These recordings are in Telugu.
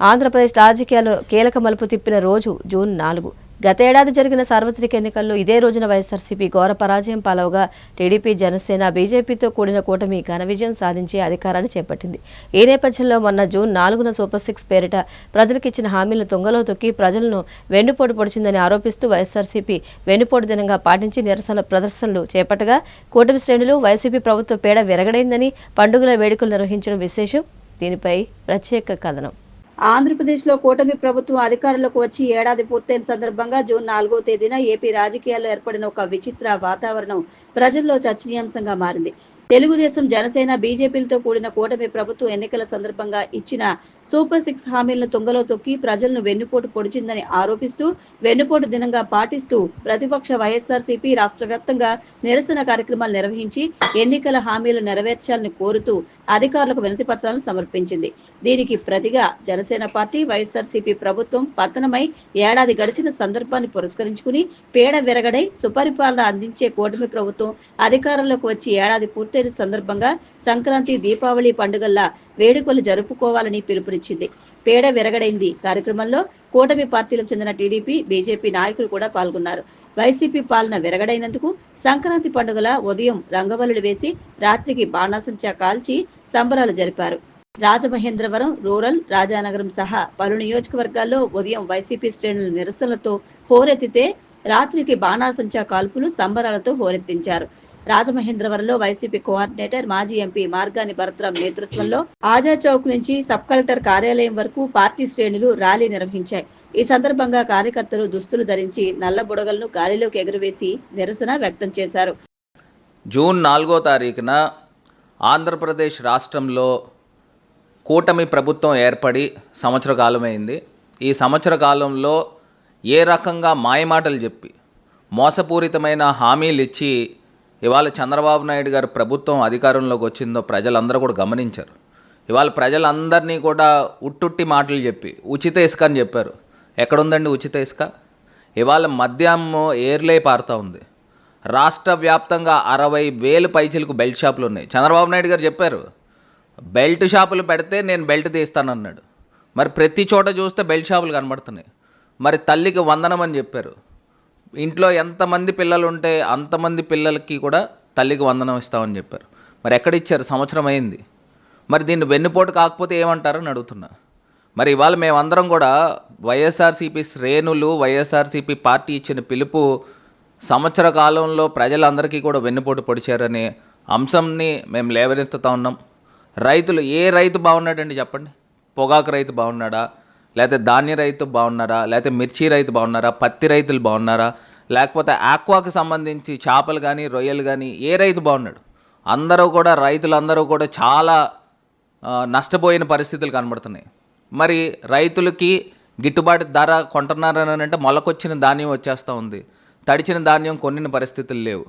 ఆంధ్రప్రదేశ్ రాజకీయాల్లో కీలక మలుపు తిప్పిన రోజు జూన్ నాలుగు. గతేడాది జరిగిన సార్వత్రిక ఎన్నికల్లో ఇదే రోజున వైఎస్ఆర్సీపీ ఘోర పరాజయం పాలవగా టీడీపీ జనసేన బీజేపీతో కూడిన కూటమి ఘన విజయం సాధించి అధికారాన్ని చేపట్టింది. ఈ నేపథ్యంలో మొన్న జూన్ నాలుగున సూపర్ సిక్స్ పేరిట ప్రజలకు ఇచ్చిన హామీలను తుంగలో తొక్కి ప్రజలను వెన్నుపోటు పొడిచిందని ఆరోపిస్తూ వైఎస్ఆర్సీపీ వెన్నుపోటు దినంగా పాటించి నిరసన ప్రదర్శనలు చేపట్టగా కూటమి శ్రేణులు వైసీపీ ప్రభుత్వ పేడ విరగడైందని పండుగల వేడుకలు నిర్వహించడం విశేషం. దీనిపై ప్రత్యేక కథనం. ఆంధ్రప్రదేశ్లో కూటమి ప్రభుత్వం అధికారంలోకి వచ్చి ఏడాది పూర్తయిన సందర్భంగా జూన్ నాలుగో తేదీన ఏపీ రాజకీయాల్లో ఏర్పడిన ఒక విచిత్ర వాతావరణం ప్రజల్లో చర్చనీయాంశంగా మారింది. తెలుగుదేశం జనసేన బీజేపీలతో కూడిన కూటమి ప్రభుత్వం ఎన్నికల సందర్భంగా ఇచ్చిన సూపర్ సిక్స్ హామీలను తుంగలో తొక్కి ప్రజలను వెన్నుపోటు పొడిచిందని ఆరోపిస్తూ వెన్నుపోటు దినంగా పాటిస్తూ ప్రతిపక్ష వైఎస్ఆర్సీపీ రాష్ట్ర వ్యాప్తంగా నిరసన కార్యక్రమాలు నిర్వహించి ఎన్నికల హామీలు నెరవేర్చాలని కోరుతూ అధికారులకు వినతి పత్రాలను సమర్పించింది. దీనికి ప్రతిగా జనసేన పార్టీ వైఎస్ఆర్సీపీ ప్రభుత్వం పతనమై ఏడాది గడిచిన సందర్భాన్ని పురస్కరించుకుని పేడ విరగడై సుపరిపాలన అందించే కూటమి ప్రభుత్వం అధికారంలోకి వచ్చి ఏడాది పూర్తయిన సందర్భంగా సంక్రాంతి దీపావళి పండుగల్లా వేడుకలు జరుపుకోవాలని పిలుపునిచ్చింది. పేడ విరగడైంది. కార్యక్రమంలో కూటమి పార్టీలకు చెందిన టీడీపీ బీజేపీ నాయకులు కూడా పాల్గొన్నారు. వైసీపీ పాలన విరగడైనందుకు సంక్రాంతి పండుగల ఉదయం రంగవల్లులు వేసి రాత్రికి బాణాసంచా కాల్చి సంబరాలు జరిపారు. రాజమహేంద్రవరం రూరల్ రాజానగరం సహా పలు నియోజకవర్గాల్లో ఉదయం వైసీపీ శ్రేణుల నిరసనలతో హోరెత్తితే రాత్రికి బాణాసంచా కాల్పులు సంబరాలతో హోరెత్తించారు. రాజమహేంద్రవరంలో వైసీపీ కోఆర్డినేటర్ మాజీ ఎంపీ మార్గాని భరత్రాం నేతృత్వంలో ఆజాద్ చౌక్ నుంచి సబ్ కలెక్టర్ కార్యాలయం వరకు పార్టీ శ్రేణులు ర్యాలీ నిర్వహించాయి. ఈ సందర్భంగా కార్యకర్తలు దుస్తులు ధరించి నల్ల బుడగలను గాలిలోకి ఎగురవేసి నిరసన వ్యక్తం చేశారు. జూన్ నాలుగో తారీఖున ఆంధ్రప్రదేశ్ రాష్ట్రంలో కూటమి ప్రభుత్వం ఏర్పడి సంవత్సర కాలమైంది. ఈ సంవత్సర కాలంలో ఏ రకంగా మాయమాటలు చెప్పి మోసపూరితమైన హామీలు ఇచ్చి ఇవాళ చంద్రబాబు నాయుడు గారు ప్రభుత్వం అధికారంలోకి వచ్చిందో ప్రజలందరూ కూడా గమనించారు. ఇవాళ ప్రజలందరినీ కూడా ఉట్టుట్టి మాటలు చెప్పి ఉచిత ఇసుక అని చెప్పారు. ఎక్కడుందండి ఉచిత ఇసుక? ఇవాళ మద్యం ఏర్లే పారుతూ ఉంది. రాష్ట్ర వ్యాప్తంగా అరవై వేలు పైచీలకు బెల్ట్ షాపులు ఉన్నాయి. చంద్రబాబు నాయుడు గారు చెప్పారు బెల్ట్ షాపులు పెడితే నేను బెల్ట్ తీస్తానన్నాడు. మరి ప్రతి చోట చూస్తే బెల్ట్ షాపులు కనబడుతున్నాయి. మరి తల్లికి వందనం అని చెప్పారు. ఇంట్లో ఎంతమంది పిల్లలు ఉంటే అంతమంది పిల్లలకి కూడా తల్లికి వందనం ఇస్తామని చెప్పారు. మరి ఎక్కడ ఇచ్చారు? సంవత్సరం అయింది. మరి దీన్ని వెన్నుపోటు కాకపోతే ఏమంటారని అడుగుతున్నా. మరి ఇవాళ మేమందరం కూడా వైఎస్ఆర్సీపీ శ్రేణులు వైఎస్ఆర్సీపీ పార్టీ ఇచ్చిన పిలుపు సంవత్సర కాలంలో ప్రజలందరికీ కూడా వెన్నుపోటు పొడిచారనే అంశంని మేము లేవనెత్తుతా ఉన్నాం. రైతులు ఏ రైతు బాగున్నాడండి చెప్పండి? పొగాకు రైతు బాగున్నాడా? లేకపోతే ధాన్య రైతు బాగున్నారా? లేకపోతే మిర్చి రైతు బాగున్నారా? పత్తి రైతులు బాగున్నారా? లేకపోతే ఆక్వాకి సంబంధించి చేపలు కానీ రొయ్యలు కానీ ఏ రైతు బాగున్నాడు? అందరూ కూడా రైతులందరూ కూడా చాలా నష్టపోయిన పరిస్థితులు కనబడుతున్నాయి. మరి రైతులకి గిట్టుబాటు ధర కొంటున్నారని అంటే మొలకొచ్చిన ధాన్యం వచ్చేస్తూ ఉంది. తడిచిన ధాన్యం కొనిన పరిస్థితులు లేవు.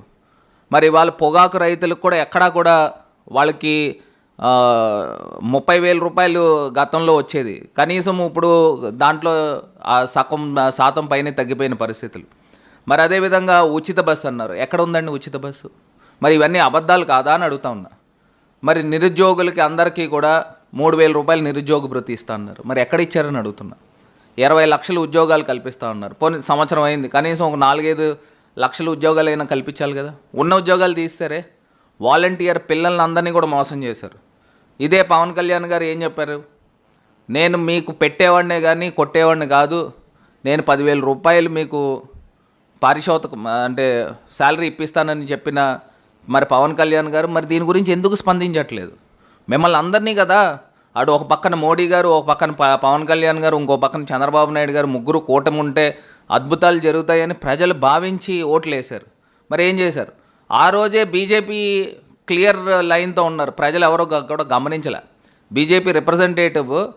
మరి వాళ్ళ పొగాకు రైతులకు కూడా ఎక్కడా కూడా వాళ్ళకి ముప్పై వేల రూపాయలు గతంలో వచ్చేది. కనీసం ఇప్పుడు దాంట్లో ఆ సగం శాతం పైనే తగ్గిపోయిన పరిస్థితులు. మరి అదేవిధంగా ఉచిత బస్సు అన్నారు. ఎక్కడ ఉందండి ఉచిత బస్సు? మరి ఇవన్నీ అబద్ధాలు కాదా అని అడుగుతా ఉన్నా. మరి నిరుద్యోగులకి అందరికీ కూడా మూడు వేల రూపాయలు నిరుద్యోగ భృతి ఇస్తా అన్నారు. మరి ఎక్కడ ఇచ్చారని అడుగుతున్నా. ఇరవై లక్షల ఉద్యోగాలు కల్పిస్తా ఉన్నారు పోనీ సంవత్సరం అయింది. కనీసం ఒక నాలుగైదు లక్షల ఉద్యోగాలు అయినా కల్పించాలి కదా. ఉన్న ఉద్యోగాలు తీస్తారే వాలంటీర్ పిల్లల్ని అందరినీ కూడా మోసం చేశారు. ఇదే పవన్ కళ్యాణ్ గారు ఏం చెప్పారు? నేను మీకు పెట్టేవాడినే కానీ కొట్టేవాడిని కాదు. నేను పదివేల రూపాయలు మీకు పారితోషికం అంటే శాలరీ ఇప్పిస్తానని చెప్పిన మరి పవన్ కళ్యాణ్ గారు మరి దీని గురించి ఎందుకు స్పందించట్లేదు? మిమ్మల్ని అందరినీ కదా అటు ఒక పక్కన మోడీ గారు ఒక పక్కన పవన్ కళ్యాణ్ గారు ఇంకో పక్కన చంద్రబాబు నాయుడు గారు ముగ్గురు కూటమి ఉంటే అద్భుతాలు జరుగుతాయని ప్రజలు భావించి ఓట్లు వేశారు మరి ఏం చేశారు? ఆ రోజే బీజేపీ క్లియర్ లైన్తో ఉన్నారు. ప్రజలు ఎవరో కూడా గమనించలే. బీజేపీ రిప్రజెంటేటివ్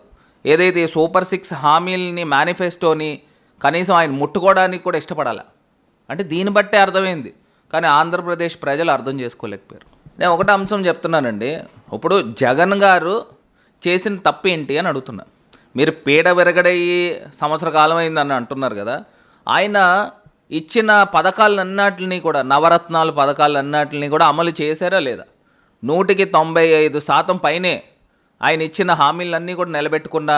ఏదైతే సూపర్ సిక్స్ హామీలని మేనిఫెస్టోని కనీసం ఆయన ముట్టుకోవడానికి కూడా ఇష్టపడాలి? అంటే దీన్ని బట్టే అర్థమైంది. కానీ ఆంధ్రప్రదేశ్ ప్రజలు అర్థం చేసుకోలేకపోయారు. నేను ఒకటే అంశం చెప్తున్నానండి. ఇప్పుడు జగన్ గారు చేసిన తప్పు ఏంటి అని అడుగుతున్నా. మీరు పీడ విరగడయ్యి సంవత్సర కాలం అయిందని అంటున్నారు కదా. ఆయన ఇచ్చిన పథకాలన్నిటిని కూడా నవరత్నాలు పథకాలన్నిటిని కూడా అమలు చేశారా లేదా? నూటికి తొంభై ఐదు శాతం పైనే ఆయన ఇచ్చిన హామీలన్నీ కూడా నిలబెట్టుకున్న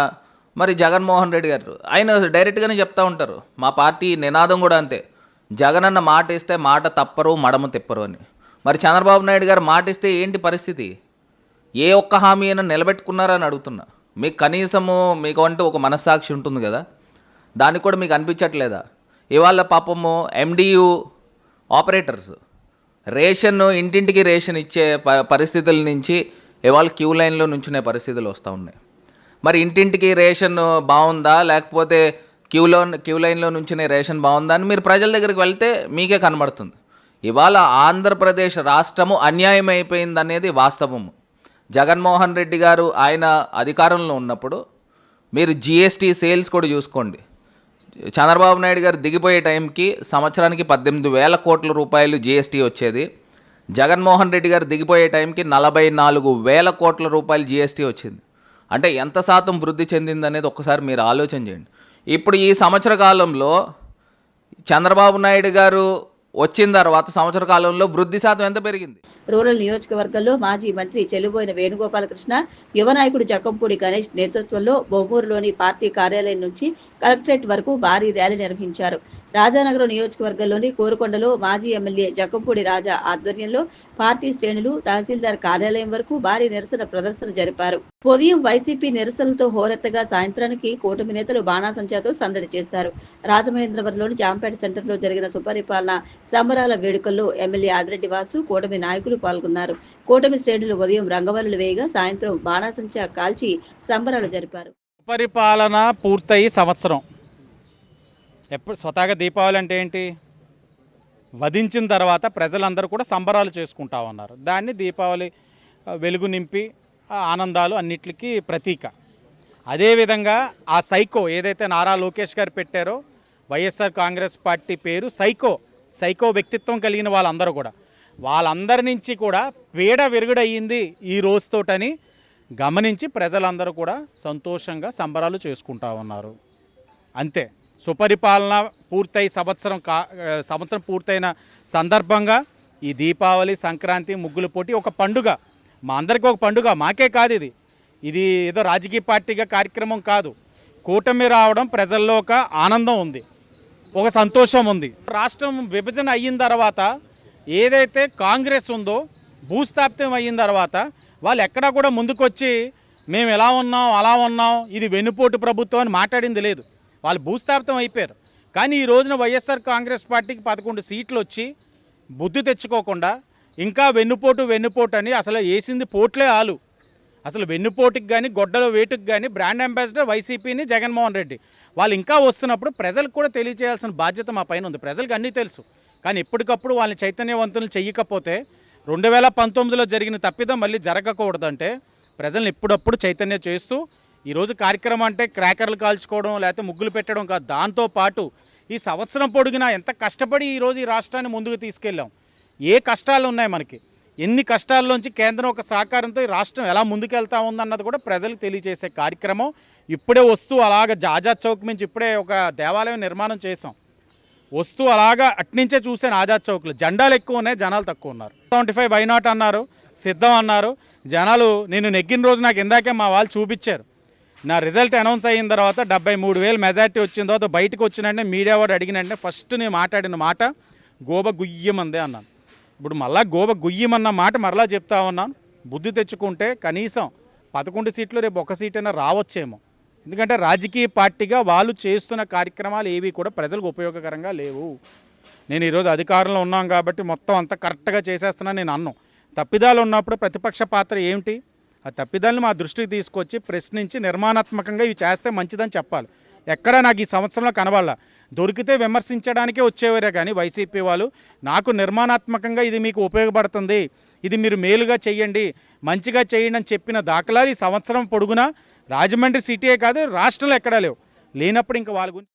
మరి జగన్మోహన్ రెడ్డి గారు ఆయన డైరెక్ట్గానే చెప్తా ఉంటారు మా పార్టీ నినాదం కూడా అంతే జగన్ అన్న మాట ఇస్తే మాట తప్పరు మడమ తిప్పరు అని. మరి చంద్రబాబు నాయుడు గారు మాట ఇస్తే ఏంటి పరిస్థితి? ఏ ఒక్క హామీ అయినా నిలబెట్టుకున్నారని అడుగుతున్నా. మీకు కనీసము మీకు అంటూ ఒక మనస్సాక్షి ఉంటుంది కదా దానికి కూడా మీకు అనిపించట్లేదా? ఇవాళ పాపము ఎండియు ఆపరేటర్స్ రేషన్ ఇంటింటికి రేషన్ ఇచ్చే ప పరిస్థితుల నుంచి ఇవాళ క్యూ లైన్లో నుంచునే పరిస్థితులు వస్తూ ఉన్నాయి. మరి ఇంటింటికి రేషన్ బాగుందా? లేకపోతే క్యూలో క్యూ లైన్లో నుంచునే రేషన్ బాగుందా అని మీరు ప్రజల దగ్గరికి వెళ్తే మీకే కనబడుతుంది. ఇవాళ ఆంధ్రప్రదేశ్ రాష్ట్రము అన్యాయం అయిపోయింది అనేది వాస్తవము. జగన్మోహన్ రెడ్డి గారు ఆయన అధికారంలో ఉన్నప్పుడు మీరు జిఎస్టీ సేల్స్ కూడా చూసుకోండి. చంద్రబాబు నాయుడు గారు దిగిపోయే టైంకి సంవత్సరానికి పద్దెనిమిది వేల కోట్ల రూపాయలు జీఎస్టీ వచ్చేది. జగన్మోహన్ రెడ్డి గారు దిగిపోయే టైంకి నలభై నాలుగు వేల కోట్ల రూపాయలు జీఎస్టీ వచ్చింది. అంటే ఎంత శాతం వృద్ధి చెందింది అనేది ఒకసారి మీరు ఆలోచన చేయండి. ఇప్పుడు ఈ సంవత్సర కాలంలో చంద్రబాబు నాయుడు గారు వచ్చిన తర్వాత సంవత్సర కాలంలో వృద్ధి శాతం ఎంత పెరిగింది? రూరల్ నియోజకవర్గంలో మాజీ మంత్రి చెల్లుబోయిన వేణుగోపాలకృష్ణ యువ నాయకుడు జకంపూడి గణేష్ నేతృత్వంలో బొమ్మూరులోని పార్టీ కార్యాలయం నుంచి కలెక్టరేట్ వరకు భారీ ర్యాలీ నిర్వహించారు. రాజానగరం నియోజకవర్గంలోని కోరుకొండలో మాజీ ఎమ్మెల్యే జకంపూడి రాజా ఆధ్వర్యంలో పార్టీ శ్రేణులు తహసీల్దార్ కార్యాలయం వరకు భారీ నిరసన ప్రదర్శన జరిపారు. ఉదయం వైసీపీ నిరసనలతో హోరెత్తగా సాయంత్రానికి కూటమి నేతలు బాణాసంచాతో సందడి చేశారు. రాజమహేంద్రవరంలోని జాంపేట సెంటర్లో జరిగిన సుపరిపాలన సంబరాల వేడుకల్లో ఎమ్మెల్యే ఆదిరెడ్డి వాసు కూటమి నాయకులు పాల్గొన్నారు. కూటమి శ్రేణులు ఉదయం రంగవల్లులు వేయగా సాయంత్రం బాణాసంచా కాల్చి సంబరాలు జరిపారు. పరిపాలన పూర్తయి సంవత్సరం. ఎప్పుడు స్వతహాగా దీపావళి అంటే ఏంటి? వధించిన తర్వాత ప్రజలందరూ కూడా సంబరాలు చేసుకుంటా ఉన్నారు. దాన్ని దీపావళి వెలుగు నింపి ఆనందాలు అన్నిటికీ ప్రతీక. అదేవిధంగా ఆ సైకో ఏదైతే నారా లోకేష్ గారు పెట్టారో వైఎస్ఆర్ కాంగ్రెస్ పార్టీ పేరు సైకో సైకో వ్యక్తిత్వం కలిగిన వాళ్ళందరూ కూడా. వాళ్ళందరి నుంచి కూడా పీడ విరుగుడయ్యింది ఈ రోజుతోటని గమనించి ప్రజలందరూ కూడా సంతోషంగా సంబరాలు చేసుకుంటా ఉన్నారు. అంతే. సుపరిపాలన పూర్తయి సంవత్సరం కా సంవత్సరం పూర్తయిన సందర్భంగా ఈ దీపావళి సంక్రాంతి ముగ్గుల పోటీ ఒక పండుగ. మా అందరికీ ఒక పండుగ. మాకే కాదు ఇది. ఇది ఏదో రాజకీయ పార్టీగా కార్యక్రమం కాదు. కూటమి రావడం ప్రజల్లో ఒక ఆనందం ఉంది. ఒక సంతోషం ఉంది. రాష్ట్రం విభజన అయిన తర్వాత ఏదైతే కాంగ్రెస్ ఉందో భూస్థాపితం అయిన తర్వాత వాళ్ళు ఎక్కడా కూడా ముందుకొచ్చి మేము ఎలా ఉన్నాం అలా ఉన్నాం ఇది వెన్నుపోటు ప్రభుత్వం అని మాట్లాడింది లేదు. వాళ్ళు భూస్థాపితం అయిపోయారు. కానీ ఈ రోజున వైఎస్ఆర్ కాంగ్రెస్ పార్టీకి పదకొండు సీట్లు వచ్చి బుద్ధి తెచ్చుకోకుండా ఇంకా వెన్నుపోటు వెన్నుపోటు అని అసలు వేసింది పోట్లే ఆలు. అసలు వెన్నుపోటుకి కానీ గొడ్డల వేటుకి కానీ బ్రాండ్ అంబాసిడర్ వైసీపీని జగన్మోహన్ రెడ్డి. వాళ్ళు ఇంకా వస్తున్నప్పుడు ప్రజలకు కూడా తెలియజేయాల్సిన బాధ్యత మా పైన ఉంది. ప్రజలకు అన్నీ తెలుసు. కానీ ఎప్పటికప్పుడు వాళ్ళని చైతన్యవంతులు చెయ్యకపోతే రెండు వేల పంతొమ్మిదిలో జరిగిన తప్పిదం మళ్ళీ జరగకూడదంటే ప్రజల్ని ఎప్పుడప్పుడు చైతన్యం చేస్తూ ఈరోజు కార్యక్రమం అంటే క్రాకర్లు కాల్చుకోవడం లేకపోతే ముగ్గులు పెట్టడం కాదు. దాంతో పాటు ఈ సంవత్సరం పొడిగినా ఎంత కష్టపడి ఈరోజు ఈ రాష్ట్రాన్ని ముందుకు తీసుకెళ్ళాం. ఏ కష్టాలు ఉన్నాయి మనకి? ఎన్ని కష్టాల్లోంచి కేంద్రం ఒక సహకారంతో ఈ రాష్ట్రం ఎలా ముందుకెళ్తా ఉందన్నది కూడా ప్రజలకు తెలియజేసే కార్యక్రమం. ఇప్పుడే వస్తూ అలాగ జాజా చౌక్ నుంచి ఇప్పుడే ఒక దేవాలయం నిర్మాణం చేసాం వస్తూ అలాగా అట్నుంచే చూసాను ఆజాద్ చౌక్లో. జెండాలు ఎక్కువ ఉన్నాయి జనాలు తక్కువ ఉన్నారు. సెవెంటీ ఫైవ్ వై నాట్ అన్నారు. సిద్ధం అన్నారు. జనాలు నేను నెగ్గిన రోజు నాకు ఇందాకే మా వాళ్ళు చూపించారు. నా రిజల్ట్ అనౌన్స్ అయిన తర్వాత డెబ్బై మూడు వేలు మెజార్టీ వచ్చిన తర్వాత బయటకు వచ్చినంటే మీడియా వాడు అడిగినంటే ఫస్ట్ నేను మాట్లాడిన మాట గోబ గుయ్యమందే అన్నాను. ఇప్పుడు మళ్ళా గోబ గుయ్యమన్న మాట మరలా చెప్తా ఉన్నాను. బుద్ధి తెచ్చుకుంటే కనీసం పదకొండు సీట్లు రేపు ఒక సీట్ అయినా రావచ్చేమో. ఎందుకంటే రాజకీయ పార్టీగా వాళ్ళు చేస్తున్న కార్యక్రమాలు ఏవి కూడా ప్రజలకు ఉపయోగకరంగా లేవు. నేను ఈరోజు అధికారంలో ఉన్నాం కాబట్టి మొత్తం అంతా కరెక్ట్గా చేసేస్తున్నాను నేను అన్నం. తప్పిదాలు ఉన్నప్పుడు ప్రతిపక్ష పాత్ర ఏమిటి? ఆ తప్పిదాలను మా దృష్టికి తీసుకొచ్చి ప్రశ్నించి నిర్మాణాత్మకంగా ఇవి చేస్తే మంచిదని చెప్పాలి. ఎక్కడ నాకు ఈ సంవత్సరంలో కనబడాల. దొరికితే విమర్శించడానికే వచ్చేవారే కానీ వైసీపీ వాళ్ళు నాకు నిర్మాణాత్మకంగా ఇది మీకు ఉపయోగపడుతుంది. ఇది మీరు మేలుగా చేయండి మంచిగా చేయండి అని చెప్పిన దాఖలాలు ఈ సంవత్సరం పొడుగునా? రాజమండ్రి సిటీయే కాదు రాష్ట్రంలో ఎక్కడా లేవు. లేనప్పుడు ఇంకా వాళ్ళ గురించి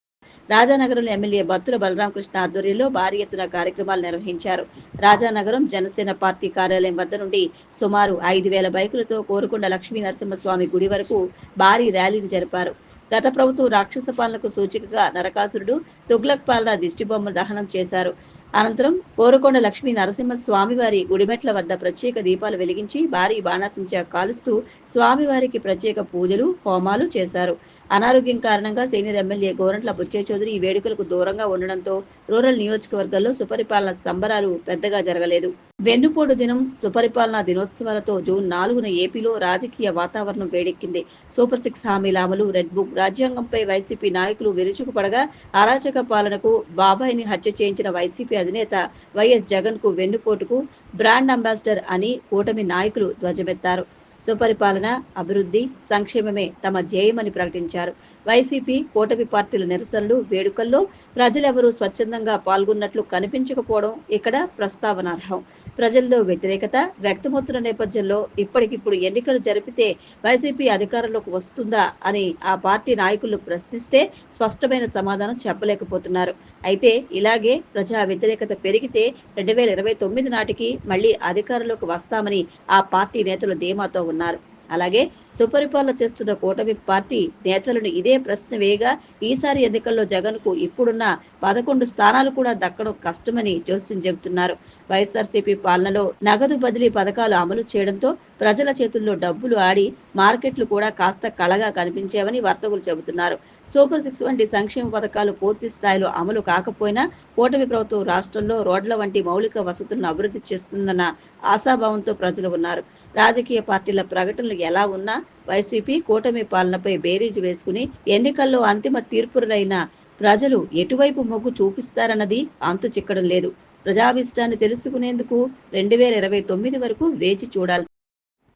రాజానగరంలో ఎమ్మెల్యే బత్తుల బలరామకృష్ణ ఆధ్వర్యంలో భారీ ఎత్తున కార్యక్రమాలు నిర్వహించారు. రాజానగరం జనసేన పార్టీ కార్యాలయం వద్ద నుండి సుమారు ఐదు వేల బైకులతో కోరుకొండ లక్ష్మీ నరసింహస్వామి గుడి వరకు భారీ ర్యాలీని జరిపారు. గత ప్రభుత్వం రాక్షస పాలనకు సూచికగా నరకాసురుడు తుగ్లక్ పాలన దిష్టిబొమ్మ దహనం చేశారు. అనంతరం కోరుకొండ లక్ష్మీ నరసింహ స్వామివారి గుడిమెట్ల వద్ద ప్రత్యేక దీపాలు వెలిగించి భారీ బాణాసంచా కాలుస్తూ స్వామివారికి ప్రత్యేక పూజలు హోమాలు చేశారు. అనారోగ్యం కారణంగా సీనియర్ ఎమ్మెల్యే గోరంట్ల బుచ్చే చౌదరి ఈ వేడుకలకు దూరంగా ఉండడంతో రూరల్ నియోజకవర్గాల్లో సుపరిపాలన సంబరాలు పెద్దగా జరగలేదు. వెన్నుపోటు దినం సుపరిపాలనా దినోత్సవాలతో జూన్ నాలుగున ఏపీలో రాజకీయ వాతావరణం వేడెక్కింది. సూపర్ సిక్స్ హామీల అమలు రెడ్ బుక్ రాజ్యాంగంపై వైసీపీ నాయకులు విరుచుకుపడగా అరాచక పాలనకు బాబాయిని హత్య చేయించిన వైసీపీ అధినేత వైఎస్ జగన్కు వెన్నుపోటుకు బ్రాండ్ అంబాసిడర్ అని కూటమి నాయకులు ధ్వజమెత్తారు. సుపరిపాలన అభివృద్ధి సంక్షేమమే తమ ధ్యేయమని ప్రకటించారు. వైసీపీ కూటమి పార్టీల నిరసనలు వేడుకల్లో ప్రజలెవరూ స్వచ్ఛందంగా పాల్గొన్నట్లు కనిపించకపోవడం ఇక్కడ ప్రస్తావనార్హం. ప్రజల్లో వ్యతిరేకత వ్యక్తమవుతున్న నేపథ్యంలో ఇప్పటికిప్పుడు ఎన్నికలు జరిపితే వైసీపీ అధికారంలోకి వస్తుందా అని ఆ పార్టీ నాయకులు ప్రశ్నిస్తే స్పష్టమైన సమాధానం చెప్పలేకపోతున్నారు. అయితే ఇలాగే ప్రజా వ్యతిరేకత పెరిగితే రెండు వేల ఇరవై తొమ్మిది నాటికి మళ్ళీ అధికారంలోకి వస్తామని ఆ పార్టీ నేతలు ధీమాతో ఉన్నారు. అలాగే సుపరిపాలన చేస్తున్న కూటమి పార్టీ నేతలను ఇదే ప్రశ్న వేయగా ఈసారి ఎన్నికల్లో జగన్కు ఇప్పుడున్న పదకొండు స్థానాలు కూడా దక్కడం కష్టమని జోస్యం చెబుతున్నారు. వైఎస్ఆర్సీపీ పాలనలో నగదు బదిలీ పథకాలు అమలు చేయడంతో ప్రజల చేతుల్లో డబ్బులు ఆడి మార్కెట్లు కూడా కాస్త కళగా కనిపించేవని వర్తకులు చెబుతున్నారు. సూపర్ సిక్స్ వంటి సంక్షేమ పథకాలు పూర్తి స్థాయిలో అమలు కాకపోయినా కూటమి ప్రభుత్వం రాష్ట్రంలో రోడ్ల వంటి మౌలిక వసతులను అభివృద్ధి చేస్తుందన్న ఆశాభావంతో ప్రజలు ఉన్నారు. రాజకీయ పార్టీల ప్రకటనలు ఎలా ఉన్నా వైసీపీ కూటమి పాలనపై బేరీజు వేసుకుని ఎన్నికల్లో అంతిమ తీర్పులైన ప్రజలు ఎటువైపు మొగ్గు చూపిస్తారన్నది అంతు చిక్కడం లేదు. ప్రజాభిష్టాన్ని తెలుసుకునేందుకు రెండు వేల ఇరవై తొమ్మిది వరకు వేచి చూడాలి.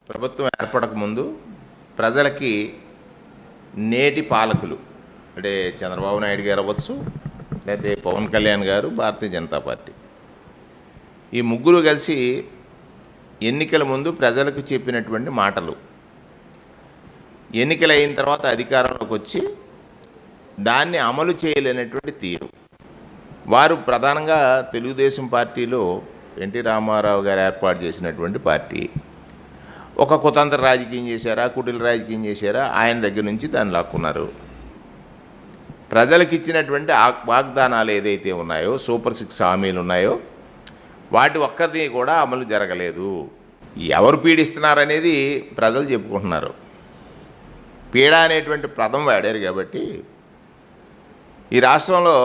ప్రభుత్వం ఏర్పడక ముందు ప్రజలకి నేటి పాలకులు అంటే చంద్రబాబు నాయుడు గారు అవ్వచ్చు లేకపోతే పవన్ కళ్యాణ్ గారు భారతీయ జనతా పార్టీ. ఈ ముగ్గురు కలిసి ఎన్నికల ముందు ప్రజలకు చెప్పినటువంటి మాటలు. ఎన్నికలు అయిన తర్వాత అధికారంలోకి వచ్చి దాన్ని అమలు చేయలేనటువంటి తీరు. వారు ప్రధానంగా తెలుగుదేశం పార్టీలో ఎన్టీ రామారావు గారు ఏర్పాటు చేసినటువంటి పార్టీ. ఒక కుతంత్ర రాజకీయం చేశారా కుటిల రాజకీయం చేశారా ఆయన దగ్గర నుంచి దాన్ని లాక్కున్నారు. ప్రజలకు ఇచ్చినటువంటి వాగ్దానాలు ఏదైతే ఉన్నాయో సూపర్ సిక్స్ హామీలు ఉన్నాయో వాటి ఒక్కది కూడా అమలు జరగలేదు. ఎవరు పీడిస్తున్నారనేది ప్రజలు చెప్పుకుంటున్నారు. పీడ అనేటువంటి పదం వాడారు కాబట్టి ఈ రాష్ట్రంలో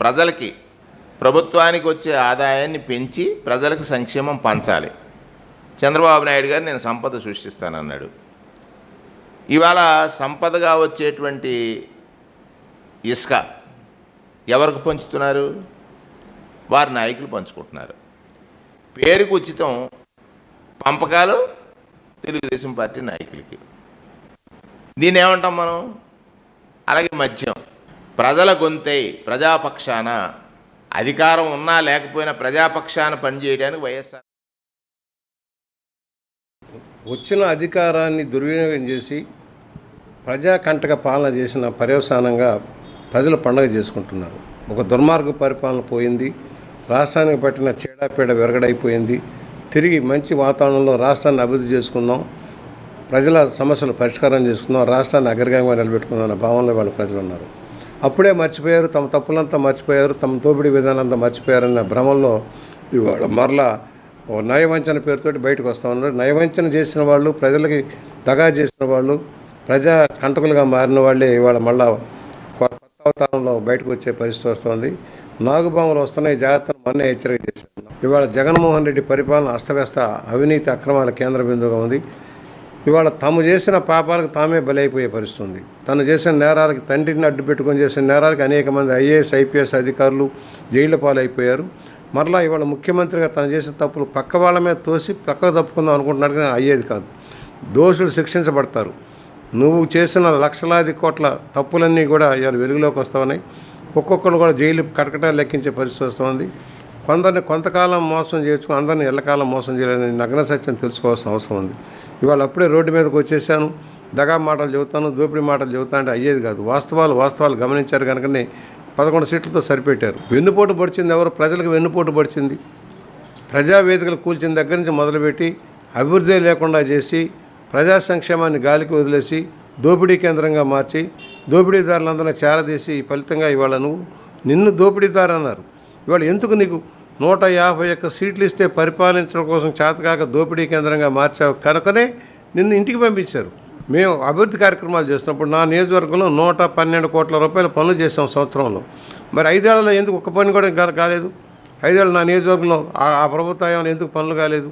ప్రజలకి ప్రభుత్వానికి వచ్చే ఆదాయాన్ని పెంచి ప్రజలకు సంక్షేమం పంచాలి. చంద్రబాబు నాయుడు గారు నేను సంపద సృష్టిస్తానన్నాడు. ఇవాళ సంపదగా వచ్చేటువంటి ఇసుక ఎవరికి పంచుతున్నారు? వారి నాయకులు పంచుకుంటున్నారు. పేరుకు ఉచితం పంపకాలు తెలుగుదేశం పార్టీ నాయకులకి. దీన్ని ఏమంటాం మనం? అలాగే మద్యం. ప్రజల గొంతై ప్రజాపక్షాన అధికారం ఉన్నా లేకపోయినా ప్రజాపక్షాన పనిచేయడానికి వైఎస్ఆర్ వచ్చిన అధికారాన్ని దుర్వినియోగం చేసి ప్రజాకంటక పాలన చేసిన పర్యవసానంగా ప్రజలు పండగ చేసుకుంటున్నారు. ఒక దుర్మార్గ పరిపాలన పోయింది. రాష్ట్రానికి పట్టిన చీడపీడ విరగడైపోయింది. తిరిగి మంచి వాతావరణంలో రాష్ట్రాన్ని అభివృద్ధి చేసుకుందాం. ప్రజల సమస్యలు పరిష్కారం చేసుకుందాం. రాష్ట్రాన్ని అగ్రగంగా నిలబెట్టుకుందాం అనే భావనలో వాళ్ళ ప్రజలు ఉన్నారు అప్పుడే మర్చిపోయారు. తమ తప్పులంతా మర్చిపోయారు. తమ దోపిడీ విధానంతా మర్చిపోయారన్న భ్రమంలో ఇవాళ మరలా ఓ నయవంచన పేరుతోటి బయటకు వస్తూ ఉన్నారు. నయవంచన చేసిన వాళ్ళు ప్రజలకి దగా చేసిన వాళ్ళు ప్రజా కంటకులుగా మారిన వాళ్ళే ఇవాళ మళ్ళా కొత్త అవతారంలో బయటకు వచ్చే పరిస్థితి వస్తుంది. నాగుబాములు వస్తున్నాయి. జాగ్రత్తను మొన్నే హెచ్చరిక చేశారు. ఇవాళ జగన్మోహన్ రెడ్డి పరిపాలన అస్తవ్యస్త అవినీతి అక్రమాల కేంద్ర బిందువుగా ఉంది. ఇవాళ తాము చేసిన పాపాలకు తామే బలైపోయే పరిస్థితి ఉంది. తను చేసిన నేరాలకి తండ్రిని అడ్డు పెట్టుకొని చేసిన నేరాలకి అనేక మంది ఐఏఎస్ ఐపీఎస్ అధికారులు జైళ్ళ పాలైపోయారు మరలా ఇవాళ ముఖ్యమంత్రిగా తను చేసిన తప్పులు పక్క వాళ్ళ మీద తోసి పక్కకు తప్పుకుందాం అనుకుంటున్నాడు కానీ అయ్యేది కాదు. దోషులు శిక్షించబడతారు. నువ్వు చేసిన లక్షలాది కోట్ల తప్పులన్నీ కూడా ఇవాళ వెలుగులోకి వస్తాయి ఒక్కొక్కరు కూడా జైలు కటకటాలు లెక్కించే పరిస్థితి వస్తుంది. కొందరిని కొంతకాలం మోసం చేయొచ్చు అందరిని ఎల్లకాలం మోసం చేయాలని నగ్న సత్యం తెలుసుకోవాల్సిన అవసరం ఉంది. ఇవాళ అప్పుడే రోడ్డు మీదకి వచ్చేసాను. దగా మాటలు చెబుతాను దోపిడీ మాటలు చెబుతాను అంటే అయ్యేది కాదు. వాస్తవాలు వాస్తవాలు గమనించారు కనుకనే పదకొండు సీట్లతో సరిపెట్టారు. వెన్నుపోటు పడిచింది ఎవరు? ప్రజలకు వెన్నుపోటు పడిచింది. ప్రజావేదికలు కూల్చిన దగ్గర నుంచి మొదలుపెట్టి అభివృద్ధి లేకుండా చేసి ప్రజా సంక్షేమాన్ని గాలికి వదిలేసి దోపిడీ కేంద్రంగా మార్చి దోపిడీదారులందరినీ చేరదీసి ఫలితంగా ఇవాళ నువ్వు నిన్ను దోపిడీదారు అన్నారు. ఇవాళ ఎందుకు నీకు నూట యాభై ఒక్క సీట్లు ఇస్తే పరిపాలించడం కోసం చేతకాక దోపిడీ కేంద్రంగా మార్చావు కనుకనే నిన్ను ఇంటికి పంపించారు. మేము అభివృద్ధి కార్యక్రమాలు చేసినప్పుడు నా నియోజకవర్గంలో నూట పన్నెండు కోట్ల రూపాయల పనులు చేసాం సంవత్సరంలో. మరి ఐదేళ్ళలో ఎందుకు ఒక్క పని కూడా కాలేదు? ఐదేళ్ళు నా నియోజకవర్గంలో ఆ- ప్రభుత్వం ఎందుకు పనులు కాలేదు?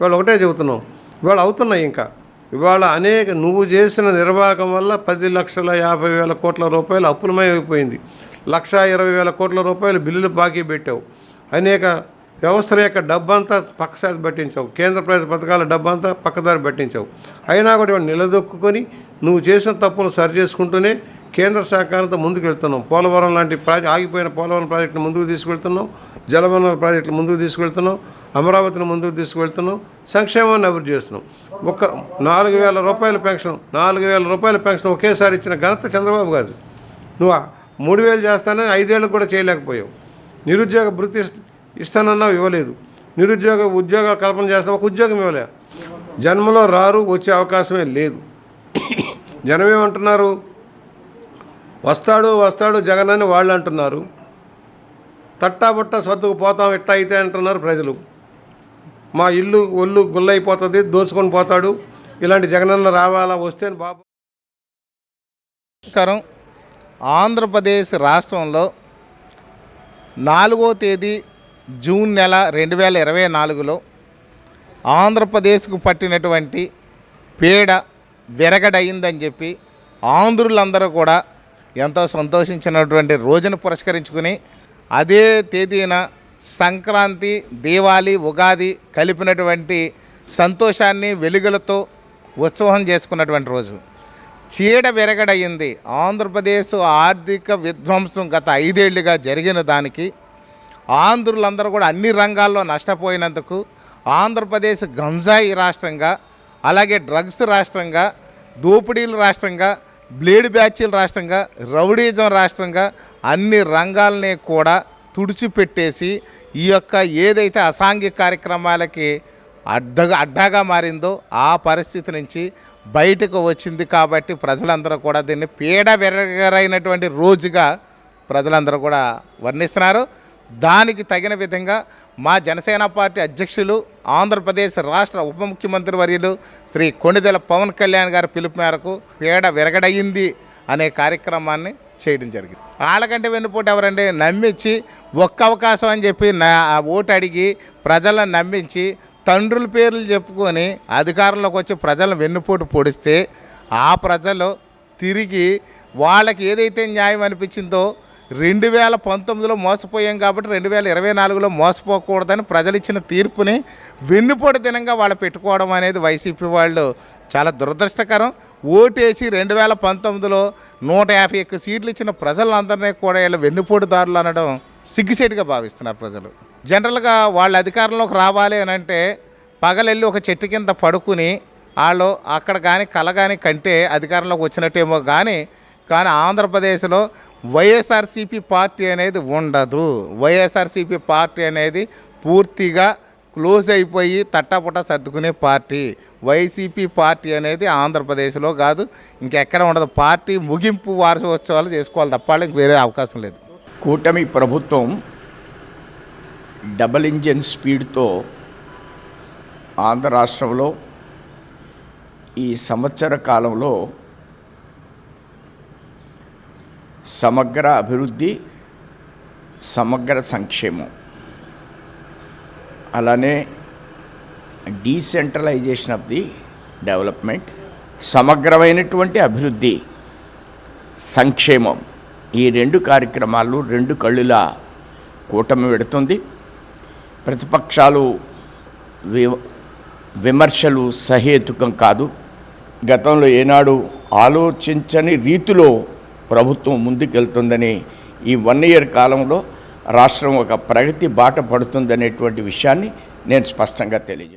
ఇవాళ ఒకటే చెబుతున్నాం. ఇవాళ అవుతున్నాయి ఇంకా. ఇవాళ అనేక నువ్వు చేసిన నిర్వాహకం వల్ల పది లక్షల యాభై వేల కోట్ల రూపాయలు అప్పులమైపోయింది లక్ష ఇరవై వేల కోట్ల రూపాయలు బిల్లులు బాకీ పెట్టావు. అనేక వ్యవస్థల యొక్క డబ్బంతా పక్కసారి పట్టించావు. కేంద్ర ప్రభుత్వ పథకాల డబ్బంతా పక్కదారి పట్టించావు. అయినా కూడా నిలదొక్కుని నువ్వు చేసిన తప్పును సరి చేసుకుంటూనే కేంద్ర సహకారంతో ముందుకు వెళ్తున్నాం పోలవరం లాంటి ప్రాజెక్ట్ ఆగిపోయిన పోలవరం ప్రాజెక్టును ముందుకు తీసుకెళ్తున్నాం. జలవనరుల ప్రాజెక్టులు ముందుకు తీసుకెళ్తున్నాం. అమరావతిని ముందుకు తీసుకెళ్తున్నాం. సంక్షేమాన్ని అభివృద్ధి చేస్తున్నాం. ఒక్క నాలుగు వేల రూపాయల పెన్షన్ నాలుగు వేల రూపాయల పెన్షన్ ఒకేసారి ఇచ్చిన ఘనత చంద్రబాబు గారిది. నువ్వు మూడు వేలు చేస్తానని ఐదేళ్ళకు కూడా చేయలేకపోయావు. నిరుద్యోగ భృతి ఇస్తానన్నావు ఇవ్వలేదు. నిరుద్యోగ ఉద్యోగ కల్పన చేస్తావు ఒక ఉద్యోగం ఇవ్వలే. జన్మలో రారు వచ్చే అవకాశమే లేదు. జనం ఏమంటున్నారు? వస్తాడు వస్తాడు జగన్ అని వాళ్ళు అంటున్నారు. తట్టాబుట్ట సర్దుకు పోతాం ఇట్ట అయితే అంటున్నారు ప్రజలు. మా ఇల్లు ఒళ్ళు గుల్లైపోతుంది దోచుకొని పోతాడు. ఇలాంటి జగనన్న రావాలా వస్తే బాబు. నమస్కారం. ఆంధ్రప్రదేశ్ రాష్ట్రంలో నాలుగో తేదీ జూన్ నెల రెండు వేల ఇరవై నాలుగులో ఆంధ్రప్రదేశ్కు పట్టినటువంటి పీడ విరగడయిందని చెప్పి ఆంధ్రులందరూ కూడా ఎంతో సంతోషించినటువంటి రోజును పురస్కరించుకుని అదే తేదీన సంక్రాంతి దీవాలి ఉగాది కలిపినటువంటి సంతోషాన్ని వెలుగులతో ఉత్సవం చేసుకున్నటువంటి రోజు. చీడ విరగడయింది. ఆంధ్రప్రదేశ్ ఆర్థిక విధ్వంసం గత ఐదేళ్ళుగా జరిగిన దానికి ఆంధ్రులందరూ కూడా అన్ని రంగాల్లో నష్టపోయినందుకు ఆంధ్రప్రదేశ్ గంజాయి రాష్ట్రంగా అలాగే డ్రగ్స్ రాష్ట్రంగా దోపిడీల రాష్ట్రంగా బ్లేడ్ బ్యాచ్ల రాష్ట్రంగా రౌడీజం రాష్ట్రంగా అన్ని రంగాల్ని కూడా తుడిచిపెట్టేసి ఈ యొక్క ఏదైతే అసాంఘిక కార్యక్రమాలకి అడ్డగా అడ్డాగా మారిందో ఆ పరిస్థితి నుంచి బయటకు వచ్చింది కాబట్టి ప్రజలందరూ కూడా దీన్ని పీడ విరగరైనటువంటి రోజుగా ప్రజలందరూ కూడా వర్ణిస్తున్నారు. దానికి తగిన విధంగా మా జనసేన పార్టీ అధ్యక్షులు ఆంధ్రప్రదేశ్ రాష్ట్ర ఉప ముఖ్యమంత్రి వర్యులు శ్రీ కొణిదెల పవన్ కళ్యాణ్ గారి పిలుపు మేరకు పేడ విరగడయింది అనే కార్యక్రమాన్ని చేయడం జరిగింది. వాళ్ళకంటే వెన్నుపోటు ఎవరండి? నమ్మించి ఒక్క అవకాశం అని చెప్పి నా ఆ ఓటు అడిగి ప్రజలను నమ్మించి తండ్రుల పేర్లు చెప్పుకొని అధికారంలోకి వచ్చి ప్రజలను వెన్నుపోటు పొడిస్తే ఆ ప్రజలు తిరిగి వాళ్ళకి ఏదైతే న్యాయం అనిపించిందో రెండు వేల పంతొమ్మిదిలో మోసపోయాం కాబట్టి రెండు వేల ఇరవై నాలుగులో మోసపోకూడదని ప్రజలు ఇచ్చిన తీర్పుని వెన్నుపోటు దినంగా వాళ్ళు పెట్టుకోవడం అనేది వైసీపీ వాళ్ళు చాలా దురదృష్టకరం. ఓటేసి రెండు వేల పంతొమ్మిదిలో నూట యాభై ఒక్క సీట్లు ఇచ్చిన ప్రజలందరినీ కూడా వీళ్ళు వెన్నుపోటుదారులు అనడం సిగ్గుసేటుగా భావిస్తున్నారు ప్రజలు. జనరల్గా వాళ్ళు అధికారంలోకి రావాలి అని అంటే పగలెళ్ళి ఒక చెట్టు కింద పడుకుని వాళ్ళు అక్కడ కానీ కల కానీ కంటే అధికారంలోకి వచ్చినట్టేమో కానీ కానీ ఆంధ్రప్రదేశ్లో వైఎస్ఆర్సీపీ పార్టీ అనేది ఉండదు. వైఎస్ఆర్సీపీ పార్టీ అనేది పూర్తిగా క్లోజ్ అయిపోయి తట్టపుట్ట సర్దుకునే పార్టీ. వైసీపీ పార్టీ అనేది ఆంధ్రప్రదేశ్లో కాదు. ఇంకెక్కడ ఉండదు. పార్టీ ముగింపు వార్షికోత్సవాలు చేసుకోవాలి తప్ప వేరే అవకాశం లేదు. కూటమి ప్రభుత్వం డబల్ ఇంజిన్ స్పీడ్తో ఆంధ్ర రాష్ట్రంలో ఈ సంవత్సర కాలంలో సమగ్ర అభివృద్ధి సమగ్ర సంక్షేమం. అలానే డీసెంట్రలైజేషన్ ఆఫ్ ది డెవలప్మెంట్ సమగ్రమైనటువంటి అభివృద్ధి సంక్షేమం. ఈ రెండు కార్యక్రమాలు రెండు కళ్ళులా కూటమి పెడుతుంది. ప్రతిపక్షాలు వి విమర్శలు సహేతుకం కాదు. గతంలో ఏనాడు ఆలోచించని రీతిలో ప్రభుత్వం ముందుకెళ్తుందని ఈ వన్ ఇయర్ కాలంలో రాష్ట్రం ఒక ప్రగతి బాట పడుతుందనేటువంటి విషయాన్ని నేను స్పష్టంగా తెలియజేస్తాను